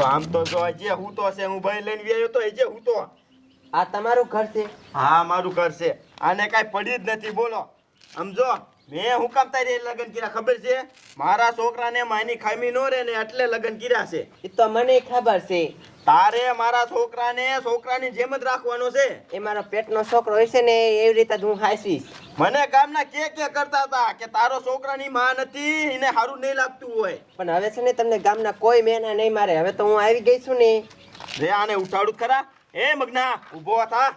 જો આમ તો જો જે હું તો છે હું ભાઈ લઈને વ્યાયો તો જે હું તો આ તમારું ઘર છે? હા મારું ઘર છે. આને કાંઈ પડી જ નથી બોલો. સમજો મેં હું કામ તારી લગ્ન કર્યા ખબર છે? મારા છોકરાને માની ખામી નો રે ને એટલે લગ્ન કર્યા છે. એ તો મને ખબર છે. તારે મારા છોકરાને છોકરાની જેમ જ રાખવાનો છે. એ મારો પેટનો છોકરો હોય છે ને એવી રીતે જ હું હાંસવીશ. મને ગામના કે કે કરતા હતા કે તારો છોકરાની માં નથી એને સારું નહીં લાગતું હોય. પણ હવે છે ને તમને ગામના કોઈ મેના નહીં મારે. હવે તો હું આવી ગઈ છું ને. રે આને ઉઠાડું ખરા. એ મગના ઊભો થા.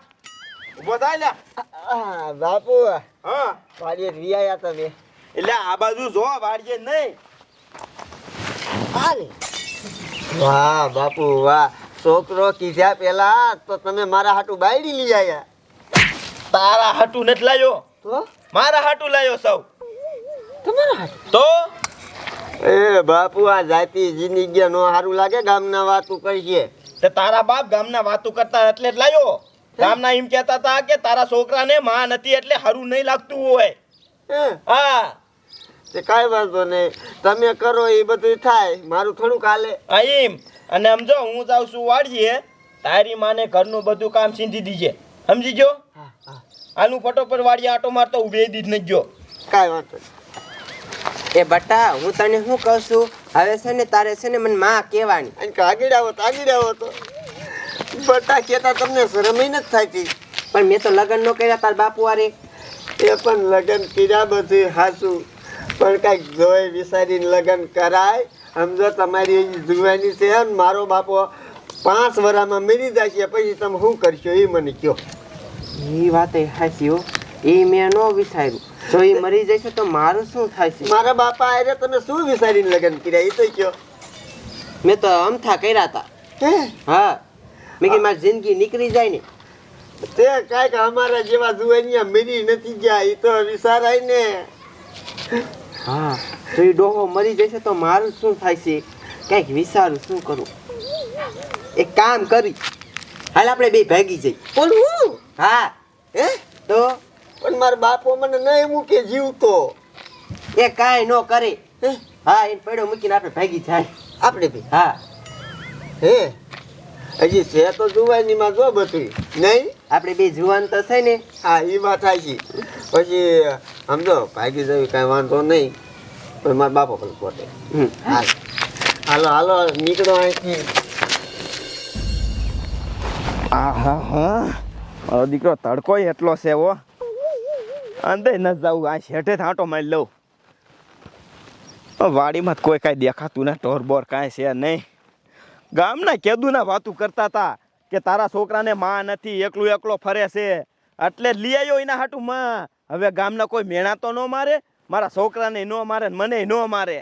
થાય લ્યા. બાપુ હા. પાડીએ રિયાયા તમે. એટલે આ બાજુ જો વાડીએ નહીં. વાહ બાપુ વાહ. છોકરો કીધા પેલા તો તમે મારા હાટુ બાયડી લઈ આયા. તારા હાટું નથી લાયો. તો? મારા હાટું લાયો સૌ. તમારા હાટુ? તો? એ બાપુ આ જાતિ જિંદગી નો સારું લાગે ગામના વાતું કરીએ. તે તારા બાપ ગામના વાતું કરતા એટલે જ લાયો. ગામના એમ કહેતા હતા કે તારા છોકરાને માં નથી એટલે સારું નહીં લાગતું હોય. હા? તે કાંઈ વાંધો નહીં. તમે કરો એ બધું થાય. મારું થોડુંક હાલે. આ એમ. અને સમજો હું જાઉં છું વાડીએ તારી માને ઘરનું બધું કામ સીંધી દીજે. સમજી ગયો આનું ફટોફટ વાડીએ આટો મારતો ઉભે દીધ નહીં ગયો. કાંઈ વાંધો નહીં. એ બટા હું તને શું કહું છું? હવે છે ને તારે છે ને મને માં કહેવાની. આગળ આવો તો આગળ આવો તો. બટા કહેતા તમને શરમ ય નથી થતી પણ મેં તો લગ્ન ન કર્યા તાર બાપુ વારે એ પણ લગ્ન કર્યા બધું હાસું પણ કાંઈક જોઈ વિચારીને લગ્ન કરાય. સમજો તમારી જુવાની છે ને મારો બાપો પાંચ વરામાં મરી જશે પછી તમે શું કરશો એ મને કહો. એ વાત હાસી હો. એ મેં ન વિચાર્યું. જો એ મરી જશે તો મારું શું છે? મારા બાપા આરે તમે શું વિચારીને લગ્ન કર્યા એ તો કયો મેં તો અમથા કર્યા હતા. હા. મેં મારી જિંદગી નીકળી જાય ને. તે કાંઈક અમારા જેવા જુવાનિયા મરી નથી ગયા એ તો વિચારાય ને. હા તો એ ડોહો મરી જશે તો મારું શું થાય છે? કંઈક વિચારું શું કરું? એક કામ કરી. હાલ આપણે બે ભાગી જઈ બોલવું હા? હે. તો? પણ મારા બાપો મને નહીં મૂકે જીવતો. એ કાંઈ ન કરે. હા એને પડ્યો મૂકીને આપણે ભાગી જાય. આપણે બી? હા. હે? હજી છે તો જુવાનીમાં જો બધું. નહીં? આપણે બે જુવાન તો છે ને. હા એ વાત થાય પછી સમજો ભાગી જવી કાંઈ વાંધો નહીં. પણ મારા બાપો પણ પોતે. હાલો. હાલો નીકળો અહીંથી. હા હા. હા મારો દીકરો તડકો એટલો છે ઓ અંદર ન જાઉં આ શેઠે થાંટો મારી લઉં. વાડીમાં કોઈ કાંઈ દેખાતું ને ઢોર બોર કાંઈ છે નહીં. ગામના કેદુના વાતું કરતા હતા કે તારા છોકરાને માં નથી એકલું એકલો ફરે છે. એટલે લઈ આવ્યો એના હાટું માં. હવે ગામના કોઈ મેણા તો ન મારે મારા છોકરાને ન મારે ને મને ન મારે.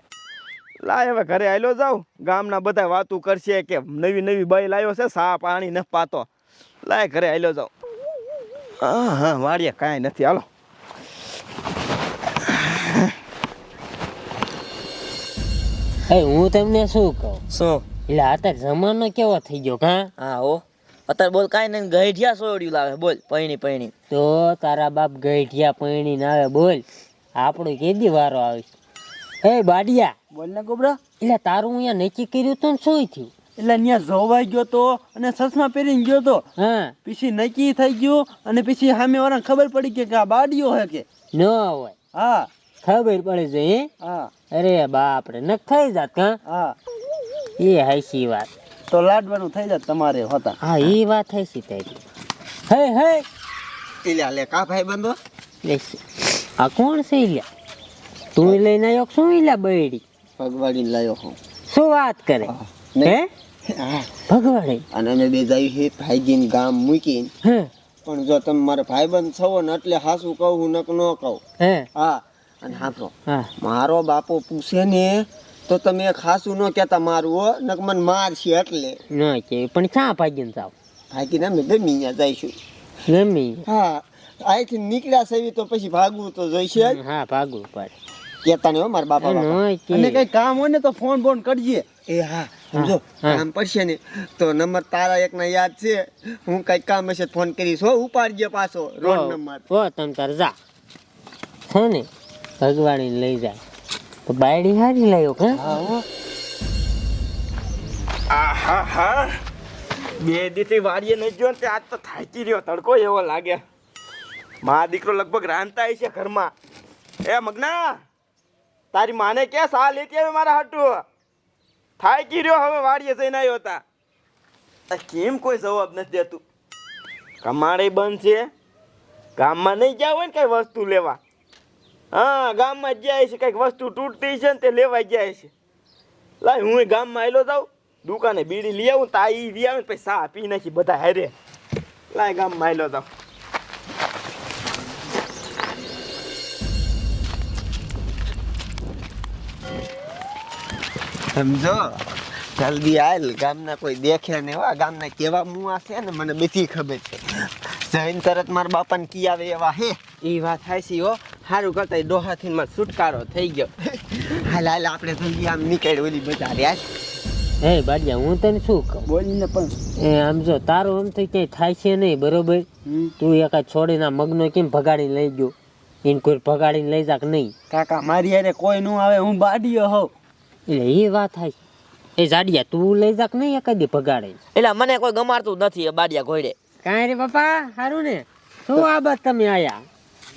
લાય હવે ઘરે આવેલો જાઉં. ગામના બધા વાતું કરશે કે નવી નવી બાઈ લાવ્યો છે સા પાણી ન પાતો. લાય ઘરે આવેલો જાઉં. હા હા વાડીએ કાંઈ નથી. હાલો. હું તમને શું કહું? શું? એટલે અત્યારે જમાનો કેવો થઈ ગયો કા? હા હો. અત્યારે બોલ કાંઈ નહીં ગઈઢિયા સોડ્યું લાવે બોલ પૈણી પૈણી. તો તારા બાપ ગઈઠિયા પૈણીને આવે બોલ. આપણો કેદી વારો આવે? હે બાડિયા. બોલ ને ગોબરા. એટલે તારું અહીંયા નક્કી કર્યું તો શું થયું? એટલે અહીંયા જોવાઈ ગયો તો અને ચશ્મા પહેરીને ગયો તો. હા. પછી નક્કી થઈ ગયું અને પછી સામે વાળાને ખબર પડી કે આ બાડીઓ હે કે? ન હોય. હા. ખબર પડે છે હા? અરે બાપ રે નખાઈ થઈ જાત કા? હા. એ હાઈસી વાત. તો લાડવાનું થઈ જાય તમારે હોતા. હા એ વાત હાઈસી તારી હે હે. ઇલ્યા લે કા ભાઈ બંધો. આ કોણ છે લ્યા તું લઈને આવ્યો શું લ્યા બૈડી? ભગવાડી લાયો હું. શું વાત કરે? હે હા? ભગવાડે અને અમે બે જાય છે ભાઈજીને ગામ મૂકીને. હે. પણ જો તમે મારા ભાઈબંધ છો ને એટલે હાસું કહું હું નક ન કહું. હે. હા અને હા. મારો બાપો પૂછે ને તો તમે ખાસું ન કહેતા મારું હો. નક મને મારશે એટલે. ન કે પણ ક્યાં ભાગીને જાવ? ભાગીને અમે ગમી ત્યાં જઈશું. ગમી? હા અહીંથી નીકળ્યા સેવી તો પછી ભાગવું તો જોઈશે હા ભાગવું પડે. કેતા નહીં હો મારા બાપા. અને કઈ કામ હોય ને તો ફોન ફોન કરજે. એ હા સમજો? હા. કામ પડશે ને. તો નંબર તારા એક ના યાદ છે. હું કઈ કામ હશે ફોન કરીશ. હો ઉપાડજે પાછો રોડ નંબર. હો તમ તાર જા. છે ને ભગવાન લઈ જાય તો બાયડી હારી લાયો કે? બે દીથી વાડીએ નહીં ગયો ને આજ તો થાકી રહ્યો. તડકો એવો લાગે. મા દીકરો લગભગ રાંધતા છે ઘરમાં. એ મગના, તારી માને ક્યાં સા લેતી આવે મારા હાટું? થાકી રહ્યો હવે વાડીએ જઈને આવ્યો હતા કેમ કોઈ જવાબ નથી દેતું? કમાડે બંધ છે. ગામમાં નહીં ગયા હોય ને કઈ વસ્તુ લેવા. હા ગામમાં જાય છે કંઈક વસ્તુ તૂટતી છે ને તે લેવા જાય છે. લાય હું ગામમાં આવેલો જાઉં દુકાને બીડી લઈ આવું તા ઈ લઈ આવે પછી સા પી નાખી બધા હારે. લાય ગામમાં આવેલો જાઉં. સમજો? જલ્દી આયલ ગામના કોઈ દેખે ને એવા ગામના કેવા મુઆ છે ને મને બધી ખબર છે. જૈન તરત મારા બાપાને કી આવે એવા હે. એ વાત થાય છે હો. સારું કરતા ડોહાથી માં છુટકારો થઈ ગયો. હાલ હાલ આપણે તો આમ નીકળી ઓલી બજાર યાર. હે બાડિયા હું તને શું કહું? બોલીને પણ. એ આમ જો તારું આમ તો ક્યાંય થાય છે નહીં બરોબર? તું એકાદ છોડીને મગનો કેમ ભગાડીને લઈ ગયો? એને કોઈ ભગાડીને લઈ જાક નહીં. કાકા મારી અરે કોઈ નું આવે હું બાડીયો હોઉં. એટલે એ વાત થાય. એ જાડિયા તું લઈ જાક નહીં એકાદી ભગાડે એટલે મને કોઈ ગમાડતું નથી એ બાડિયા ઘોડે. કાંઈ રે પપ્પા સારું ને. શું આ બસ તમે આયા?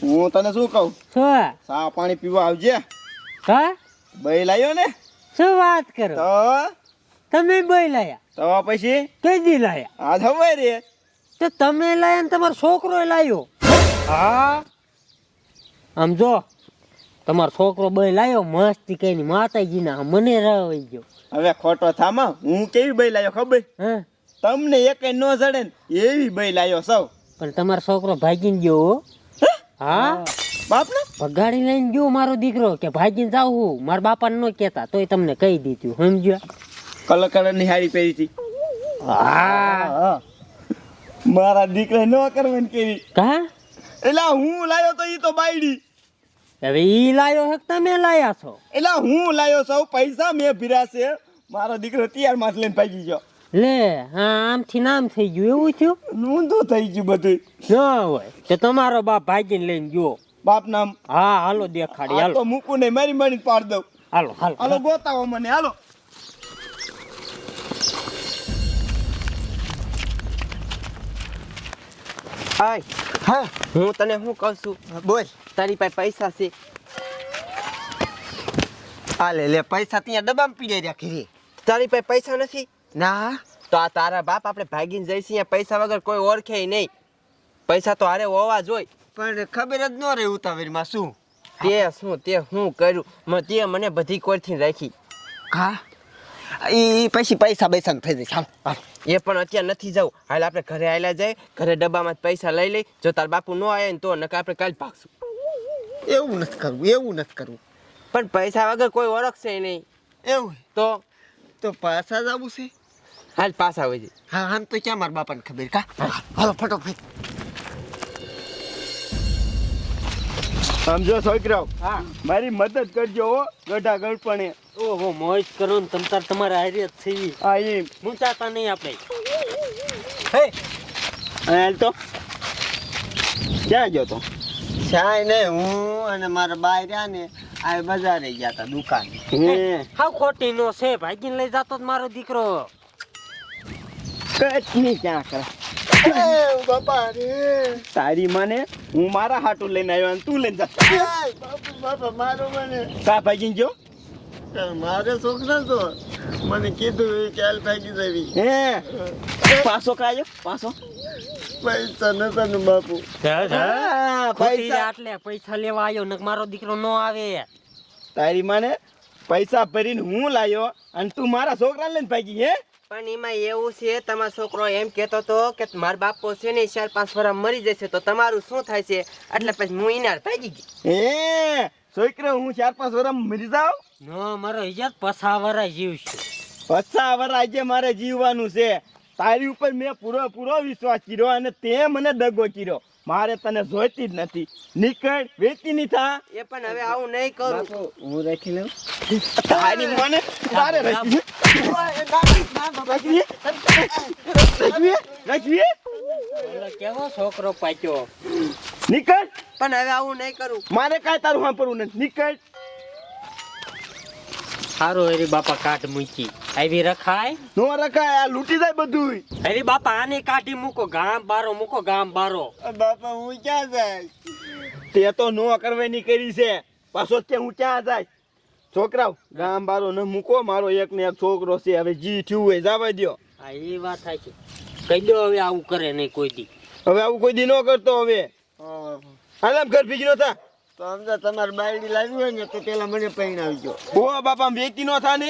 હું તને શું કહું? શું? સા પાણી પીવા આવજે. હા બઈ લાયો ને? શું વાત કરો? તો? તમે બઈ લાયા? તો પછી? કેજી લાયા? આ ખબર રે તો તમે લાયા ને તમારો છોકરો લાયો. હા. આમ જો તમારો છોકરો બઈ લાયો મસ્તી કઈ માતાજીના મને રહી ગયો. હવે ખોટો થામા હું. કેવી બઈ લાયો ખબર? હા? તમને એક ન જડે ને એવી બઈ લાયો સૌ. પણ તમારો છોકરો ભાગી ગયો હો. હા. બાપ ને ભગાડી લઈને ગયો મારો દીકરો કે ભાગીને જાવ હું. મારા બાપાને ન કહેતા તોય તમને કહી દીધું સમજ્યો? કલર કલરની સાડી પહેરી હતી. હા. મારા દીકરા ન કરવાની કેવી. કા? એટલે હું લાયો તો ઈ તો બાયડી. હવે ઈ લાયો હક તમે લાયા છો. એટલે હું લાયો સૌ પૈસા મેં ભીરા છે. મારો દીકરો તૈયારમાં લઈને ભાગી ગયો. લે હા આમથી નામ થઈ ગયું એવું થયું? નોંધો થઈ ગયું બધું ના હોય. તો તમારો બાપ ભાગીને લઈને ગયો. બાપ નામ હા હાલો દેખાડી હાલો. મૂકું નહીં મારી મારી પાડ દઉં. હાલો હાલો હાલો ગોતાવો મને હાલો. આય હા હું તને શું કહું છું? બોલ. તારી પાસે પૈસા છે. આ લે લે પૈસા ત્યાં ડબ્બામાં પીડે રાખી રે તારી પાસે પૈસા નથી? ના. તો આ તારા બાપ આપણે ભાગીને જઈશું પૈસા વગર કોઈ ઓળખે નહીં. પૈસા તો હારે હોવા જોઈ પણ ખબર જ ન રહે ઉતાવળમાં શું? તે શું તે હું કર્યું? મ- તે મને બધી કોરથી રાખી. હા એ પછી પૈસા પૈસા થઈ જાય હાલ એ પણ અત્યારે નથી જવું. હાલ આપણે ઘરે આવેલા જાય ઘરે ડબ્બામાં પૈસા લઈ લઈ. જો તાર બાપુ ન આવે ને તો નકા આપણે કાલ ભાગશું. એવું નથી કરવું એવું નથી કરવું. પણ પૈસા વગર કોઈ ઓળખશે નહીં. એવું? તો? તો પાછા જવું છે? હાલ પાછા હોય હા આમ તો ક્યાં મારા બાપાને ખબર કા? હાલો ફટોફટ સમજો છોકરાઓ મારી મદદ કરજો હો ગઢા ગળપણે. ઓહો મોજ કરો ને તમતાર તમારે જ થઈ. હા એમ. મૂંચાતા નહીં આપણે. હે. હાલ તો. ક્યાં ગયો તો? શાય ને હું અને મારા બાય રહ્યા ને આ બજારે ગયા હતા દુકાન. હે. હાવ ખોટી નો છે ભાગીને લઈ જાતો જ મારો દીકરો. કટની ક્યાં કરે બાપા રે તારી માને. હું મારા હાટું લઈને આવ્યો અને તું લઈને જા. બાપુ બાપા મારો મને. કા ભાગી ગયો? મારે છોકરા તો મને કીધું એ કે ભાગી જવી. હે? પાછો કાયો પાછો? પૈસા નતા ને બાપુ. પૈસા. આટલે પૈસા લેવા આવ્યો નક મારો દીકરો નો આવે. તારી માને પૈસા ભરીને હું લાયો અને તું મારા છોકરાને લઈને ભાગી હે? પણ એમાં એવું છે તમારો છોકરો એમ કહેતો હતો કે મારા બાપો છે ને ચાર પાંચ વર્ષ મરી જશે તો તમારું શું થાય છે? એટલે પછી હું એના હારે ભાગી ગઈ. હે છોકરો હું ચાર પાંચ વર્ષ મરી જાઉં? નો મારો હિજાત પસાવરા જીવ છે પચાસ વર્ષ આજે મારે જીવવાનું છે. તારી ઉપર મેં પૂરો પૂરો વિશ્વાસ કર્યો અને તે મને દગો કર્યો. મારે તને જોઈતી જ નથી. નીકળ વેચી નહીં થા. એ પણ હવે આવું નહીં કરું. હું રાખી લઉં? તારી મને તારે રાખી કેવો છોકરો પાક્યો? નીકળ. પણ હવે આવું નહીં કરું. મારે કાંઈ તારું સાંભળવું નથી. નીકળ. સારું હરી બાપા કાઢ મૂકી. આવી રખાય? નો રખાય આ લૂંટી જાય બધું હરી બાપા આને કાઢી મૂકો ગામ બારો મૂકો ગામ બારો. બાપા હું ક્યાં જાય? તે તો નો કરવાની કરી છે. પાછો કે હું ક્યાં જાય? છોકરાઓ ગામ બારો ન મૂકો મારો એક ને એક છોકરો છે. હવે જી થયું હોય જવા દ્યો. હા એ વાત થાય છે કહી દો હવે આવું કરે નહીં કોઈ દી. હવે આવું કોઈ દી ન કરતો હવે. હાલ આમ ઘર ભીજ નો થા. તો સમજા તમારે બાયડી લાવી હોય ને તો પેલા મને પૈણાવજો ઓ બાપા વેચી નો થા ને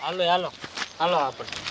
હાલો હાલો. હાલો આપણે.